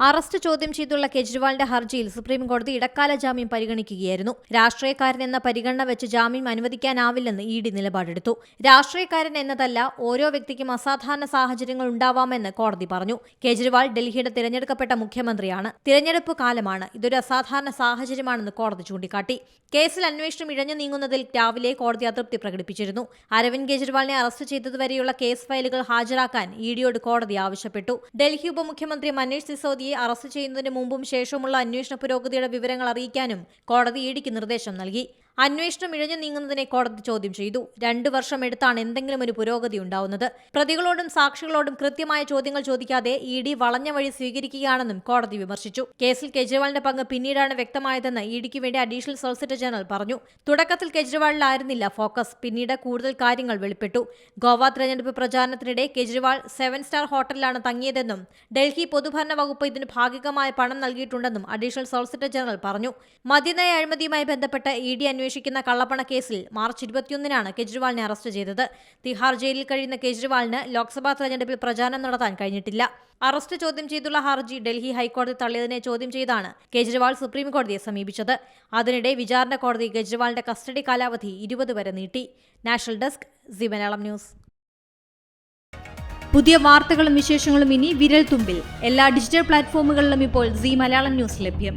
Arrest ചോദ്യം ചെയ്തുള്ള കെജ്രിവാളിന്റെ ഹർജിയിൽ സുപ്രീംകോടതി ഇടക്കാല ജാമ്യം പരിഗണിക്കുകയായിരുന്നു. രാഷ്ട്രീയക്കാരൻ എന്ന പരിഗണന വെച്ച് ജാമ്യം അനുവദിക്കാനാവില്ലെന്ന് ഇ ഡി നിലപാടെടുത്തു. രാഷ്ട്രീയക്കാരൻ എന്നതല്ല ഓരോ വ്യക്തിക്കും അസാധാരണ സാഹചര്യങ്ങൾ ഉണ്ടാവാമെന്ന് കോടതി പറഞ്ഞു. കെജ്രിവാൾ ഡൽഹിയുടെ തിരഞ്ഞെടുക്കപ്പെട്ട മുഖ്യമന്ത്രിയാണ്. തിരഞ്ഞെടുപ്പ് കാലമാണ് ഇതൊരു അസാധാരണ സാഹചര്യമാണെന്ന് കോടതി ചൂണ്ടിക്കാട്ടി. കേസിൽ അന്വേഷണം ഇഴഞ്ഞു നീങ്ങുന്നതിൽ രാവിലെ കോടതി അതൃപ്തി പ്രകടിപ്പിച്ചിരുന്നു. അരവിന്ദ് കെജ്രിവാളിനെ അറസ്റ്റ് ചെയ്തതുവരെയുള്ള കേസ് ഫയലുകൾ ഹാജരാക്കാൻ ഇ ഡിയോട് കോടതി ആവശ്യപ്പെട്ടു. ഡൽഹി ഉപമുഖ്യമന്ത്രി മനീഷ് സിസോദിയെ അറസ്റ്റ് ചെയ്യുന്നതിന് മുമ്പും ശേഷവുമുള്ള അന്വേഷണ പുരോഗതിയുടെ വിവരങ്ങൾ അറിയിക്കാനും കോടതി ഇഡിക്ക് ഡിക്ക് നിർദ്ദേശം നൽകി. അന്വേഷണം ഇഴഞ്ഞു നീങ്ങുന്നതിനെ കോടതി ചോദ്യം ചെയ്തു. രണ്ടു വർഷം എടുത്താണ് എന്തെങ്കിലും ഒരു പുരോഗതി ഉണ്ടാവുന്നത്. പ്രതികളോടും സാക്ഷികളോടും കൃത്യമായ ചോദ്യങ്ങൾ ചോദിക്കാതെ ഇ ഡി വളഞ്ഞ വഴി സ്വീകരിക്കുകയാണെന്നും കോടതി വിമർശിച്ചു. കേസിൽ കെജ്രിവാളിന്റെ പങ്ക് പിന്നീടാണ് വ്യക്തമായതെന്ന് ഇ ഡിക്ക് വേണ്ടി അഡീഷണൽ സോളിസിറ്റർ ജനറൽ പറഞ്ഞു. തുടക്കത്തിൽ കെജ്രിവാളിലായിരുന്നില്ല ഫോക്കസ്. പിന്നീട് കൂടുതൽ കാര്യങ്ങൾ വെളിപ്പെട്ടു. ഗോവ തെരഞ്ഞെടുപ്പ് പ്രചാരണത്തിനിടെ കെജ്രിവാൾ സെവൻ സ്റ്റാർ ഹോട്ടലിലാണ് തങ്ങിയതെന്നും ഡൽഹി പൊതുഭരണ വകുപ്പ് ഇതിന് ഭാഗികമായ പണം നൽകിയിട്ടുണ്ടെന്നും അഡീഷണൽ സോളിസിറ്റർ ജനറൽ പറഞ്ഞു. മദ്യനയ അഴിമതിയുമായി ബന്ധപ്പെട്ട് ഇ ഡി അന്വേഷിക്കുന്ന കള്ളപ്പണ കേസിൽ മാർച്ച് ഇരുപത്തിയൊന്നിനാണ് കെജ്രിവാളിനെ അറസ്റ്റ് ചെയ്തത്. തിഹാർ ജയിലിൽ കഴിയുന്ന കെജ്രിവാളിന് ലോക്സഭാ തെരഞ്ഞെടുപ്പിൽ പ്രചാരണം നടത്താൻ കഴിഞ്ഞിട്ടില്ല. അറസ്റ്റ് ചോദ്യം ചെയ്തുള്ള ഹർജി ഡൽഹി ഹൈക്കോടതി തള്ളിയതിനെ ചോദ്യം ചെയ്താണ് കെജ്രിവാൾ സുപ്രീം കോടതിയെ സമീപിച്ചത്. അതിനിടെ വിചാരണ കോടതി കെജ്രിവാളിന്റെ കസ്റ്റഡി കാലാവധി ഇരുപത് വരെ നീട്ടി. National desk C Malayalam news. പുതിയ വാർത്തകളും വിശേഷങ്ങളും ഇനി വിരൽ തുമ്പിൽ എല്ലാ ഡിജിറ്റൽ പ്ലാറ്റ്ഫോമുകളിലും ഇപ്പോൾ സി മലയാളം ന്യൂസ് ലഭ്യം.